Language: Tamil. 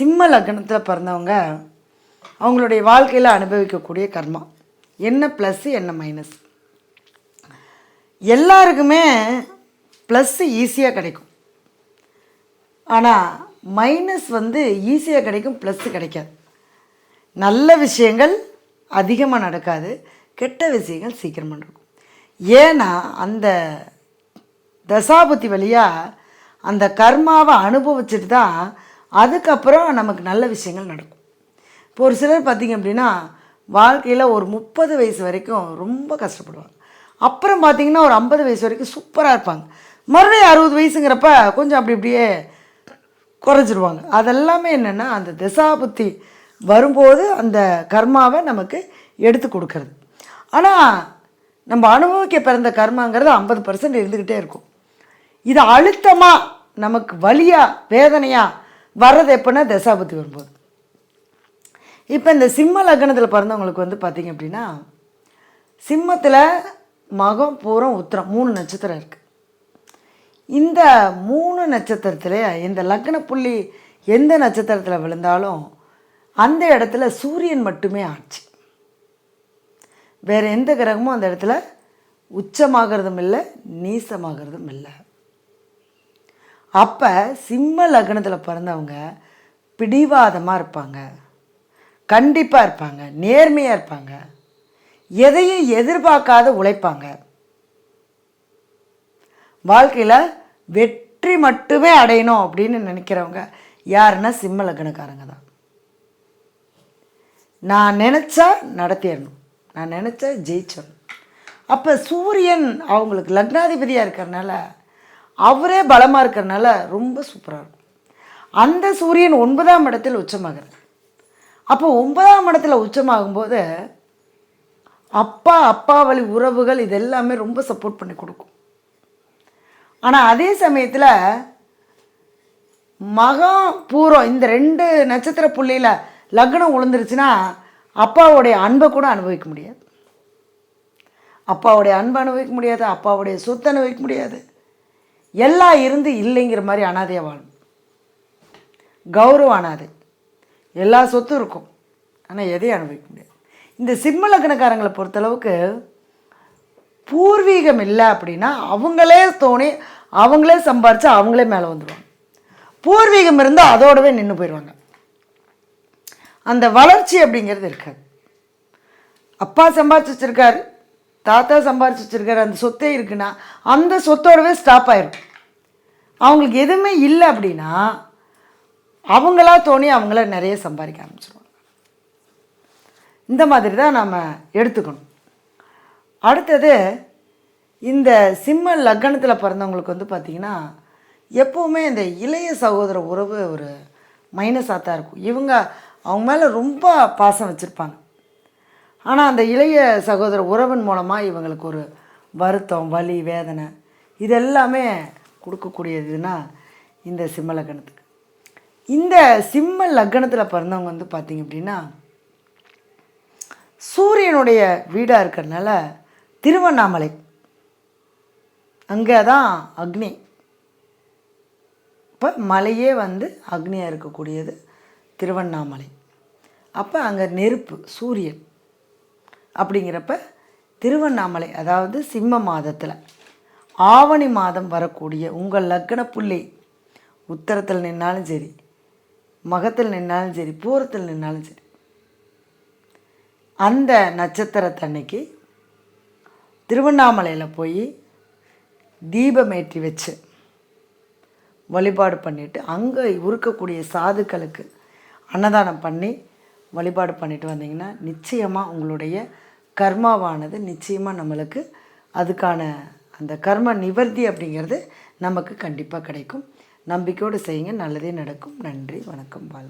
சிம்ம லக்னத்தில் பிறந்தவங்க அவங்களுடைய வாழ்க்கையில் அனுபவிக்கக்கூடிய கர்மா. என்ன ப்ளஸ்ஸு என்ன மைனஸ் எல்லாருக்குமே ப்ளஸ்ஸு ஈஸியாக கிடைக்கும். ஆனால் மைனஸ் வந்து ஈஸியாக கிடைக்கும் ப்ளஸ்ஸு கிடைக்காது. நல்ல விஷயங்கள் அதிகமாக நடக்காது கெட்ட விஷயங்கள் சீக்கிரமாக நடக்கும். ஏன்னா அந்த தசாபுத்தி வழியாக அந்த கர்மாவை அனுபவிச்சுட்டு தான் அதுக்கப்புறம் நமக்கு நல்ல விஷயங்கள் நடக்கும். இப்போ ஒரு சிலர் பார்த்திங்க அப்படின்னா வாழ்க்கையில் ஒரு முப்பது வயசு வரைக்கும் ரொம்ப கஷ்டப்படுவாங்க. அப்புறம் பார்த்திங்கன்னா ஒரு ஐம்பது வயசு வரைக்கும் சூப்பராக இருப்பாங்க. மறுபடியும் அறுபது வயசுங்கிறப்ப கொஞ்சம் அப்படி இப்படியே குறைஞ்சிருவாங்க. அதெல்லாமே என்னென்னா அந்த திசாபுத்தி வரும்போது அந்த கர்மாவை நமக்கு எடுத்து கொடுக்கறது. ஆனால் நம்ம அனுபவிக்க பிறந்த கர்மாங்கிறது ஐம்பது பர்சன்ட் இருந்துக்கிட்டே இருக்கும். இது அழுத்தமாக நமக்கு வலியாக வேதனையாக வர்றது எப்போன்னா தசாபுத்தி வரும்போது. இப்போ இந்த சிம்ம லக்னத்தில் பிறந்தவங்களுக்கு வந்து பார்த்திங்க அப்படின்னா சிம்மத்தில் மகம் பூரம் உத்திரம் மூணு நட்சத்திரம் இருக்குது இந்த மூணு நட்சத்திரத்திலே இந்த லக்ன புள்ளி எந்த நட்சத்திரத்தில் விழுந்தாலும் அந்த இடத்துல சூரியன் மட்டுமே ஆட்சி. வேறு எந்த கிரகமும் அந்த இடத்துல உச்சமாகிறதும் இல்லை நீசமாகிறதும் இல்லை. அப்போ சிம்ம லக்னத்தில் பிறந்தவங்க பிடிவாதமாக இருப்பாங்க. கண்டிப்பாக இருப்பாங்க. நேர்மையாக இருப்பாங்க. எதையும் எதிர்பார்க்காத உழைப்பாங்க. வாழ்க்கையில் வெற்றி மட்டுமே அடையணும் அப்படின்னு நினைக்கிறவங்க யாருன்னா சிம்ம லக்னக்காரங்க தான். நான் நினச்சா நடத்திடணும் நான் நினச்சா ஜெயிச்சிடணும். அப்போ சூரியன் அவங்களுக்கு லக்னாதிபதியாக இருக்கிறனால அவரே பலமாக இருக்கிறனால ரொம்ப சூப்பராக இருக்கும். அந்த சூரியன் ஒன்பதாம் இடத்தில் உச்சமாகிறது. அப்போ ஒன்பதாம் இடத்துல உச்சமாகும்போது அப்பா அப்பா வழி உறவுகள் இது எல்லாமே ரொம்ப சப்போர்ட் பண்ணி கொடுக்கும். ஆனால் அதே சமயத்தில் மகம் பூரம் இந்த ரெண்டு நட்சத்திர புள்ளியில் லக்னம் விழுந்துருச்சுன்னா அப்பாவுடைய அன்பை கூட அனுபவிக்க முடியாது. அப்பாவுடைய அன்பை அனுபவிக்க முடியாது அப்பாவுடைய சொத்தை அனுபவிக்க முடியாது. எல்லாம் இருந்து இல்லைங்கிற மாதிரி அனாதையாக வாழும். கௌரவம் அனாதை. எல்லா சொத்தும் இருக்கும். ஆனால் எதையும் அனுபவிக்க முடியாது. இந்த சிம்ம லக்னக்காரங்களை பொறுத்தளவுக்கு பூர்வீகம் இல்லை அப்படின்னா அவங்களே தோணி அவங்களே சம்பாரித்து அவங்களே மேலே வந்துடுவாங்க பூர்வீகம் இருந்தால் அதோடவே நின்று போயிடுவாங்க அந்த வளர்ச்சி அப்படிங்கிறது இருக்காது. அப்பா சம்பாதிச்சு வச்சுருக்காரு. தாத்தா சம்பாரிச்சு வச்சிருக்காரு அந்த சொத்தே இருக்குன்னா அந்த சொத்தோடவே ஸ்டாப் ஆயிரும். அவங்களுக்கு எதுவுமே இல்லை அப்படின்னா அவங்களா தோணி அவங்கள நிறைய சம்பாதிக்க ஆரம்பிச்சிருவாங்க. இந்த மாதிரி தான் நம்ம எடுத்துக்கணும். அடுத்தது இந்த சிம்ம லக்னத்தில் பிறந்தவங்களுக்கு வந்து பார்த்திங்கன்னா எப்போவுமே இந்த இளைய சகோதர உறவு ஒரு மைனஸாக தான் இருக்கும். இவங்க அவங்க மேலே ரொம்ப பாசம் வச்சுருப்பாங்க. ஆனால் அந்த இளைய சகோதர உறவின் மூலமாக இவங்களுக்கு ஒரு வருத்தம் வலி வேதனை இது எல்லாமே கொடுக்கக்கூடியதுன்னா இந்த சிம்ம லக்னத்துக்கு. இந்த சிம்ம லக்னத்தில் பிறந்தவங்க வந்து பார்த்திங்க அப்படின்னா சூரியனுடைய வீடாக இருக்கிறதுனால திருவண்ணாமலை. அங்கே தான் அக்னி. இப்போ மலையே வந்து அக்னியாக இருக்கக்கூடியது திருவண்ணாமலை. அப்போ அங்கே நெருப்பு சூரியன். அப்படிங்கிறப்ப திருவண்ணாமலை அதாவது சிம்ம மாதத்தில் ஆவணி மாதம் வரக்கூடிய உங்கள் லக்ன புள்ளி உத்தரத்தில் நின்னாலும் சரி மகத்தில் நின்னாலும் சரி பூரத்தில் நின்னாலும் சரி அந்த நட்சத்திரத்தன்னைக்கு திருவண்ணாமலையில் போய் தீபமேற்றி வச்சு வழிபாடு பண்ணிவிட்டு அங்கே இருக்கக்கூடிய சாதுக்களுக்கு அன்னதானம் பண்ணி வழிபாடு பண்ணிட்டு வந்தீங்கன்னா நிச்சயமாக உங்களுடைய கர்மாவானது நிச்சயமாக நம்மளுக்கு அதுக்கான அந்த கர்ம நிவர்த்தி அப்படிங்கிறது நமக்கு கண்டிப்பாக கிடைக்கும். நம்பிக்கையோடு செய்யுங்க. நல்லதே நடக்கும். நன்றி. வணக்கம். வாழ்க்கை